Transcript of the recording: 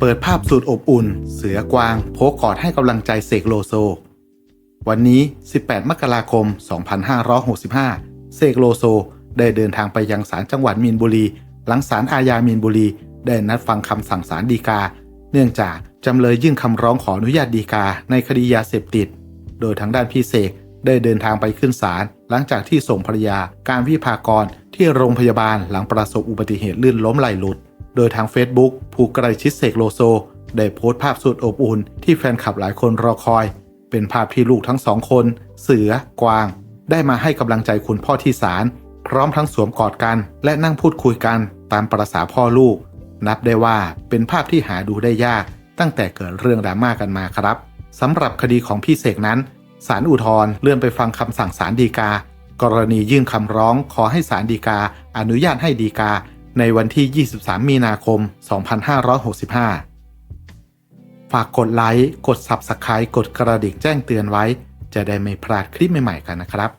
เปิดภาพสุดอบอุ่น เสือกวาง โพกกอดให้กำลังใจเสกโลโซ วันนี้ 18 มกราคม 2565 เสกโลโซ ได้เดินทางไปยังศาลจังหวัดมีนบุรี หลังศาลอาญามีนบุรี ได้นัดฟังคำสั่งศาลฎีกา เนื่องจากจำเลยยื่นคำร้องขออนุญาตฎีกาในคดียาเสพติด โดยทางด้านพี่เสกได้เดินทางไปขึ้นศาลหลังจากที่ส่งภรรยาการวิภากรที่โรงพยาบาลหลังประสบอุบัติเหตุลื่นล้มไหลหลุด โดยทาง Facebook ผู้ใกล้ชิดเสกโลโซ ได้โพสต์ภาพสุดอบอุ่นที่แฟนคลับหลายคนรอคอย เป็นภาพที่ลูกทั้งสองคน เสือกวาง ได้มาให้กำลังใจคุณพ่อที่ศาลพร้อมทั้งสวมกอดกันและนั่งพูดคุยกันตามประษาพ่อลูก นับได้ว่าเป็นภาพที่หาดูได้ยาก ตั้งแต่เกิดเรื่องดราม่ากันมาครับสำหรับคดีของพี่เสกนั้นศาลอุทธร์เลื่อนไปฟังคำสั่งศาลฎีกา กรณียื่นคำร้องขอให้ศาลฎีกา อนุญาตให้ฎีกา ในวันที่ 23 มีนาคม 2565 ฝากกดไลค์ กด Subscribe กดกระดิ่งแจ้งเตือนไว้ จะได้ไม่พลาดคลิปใหม่ๆกันนะครับ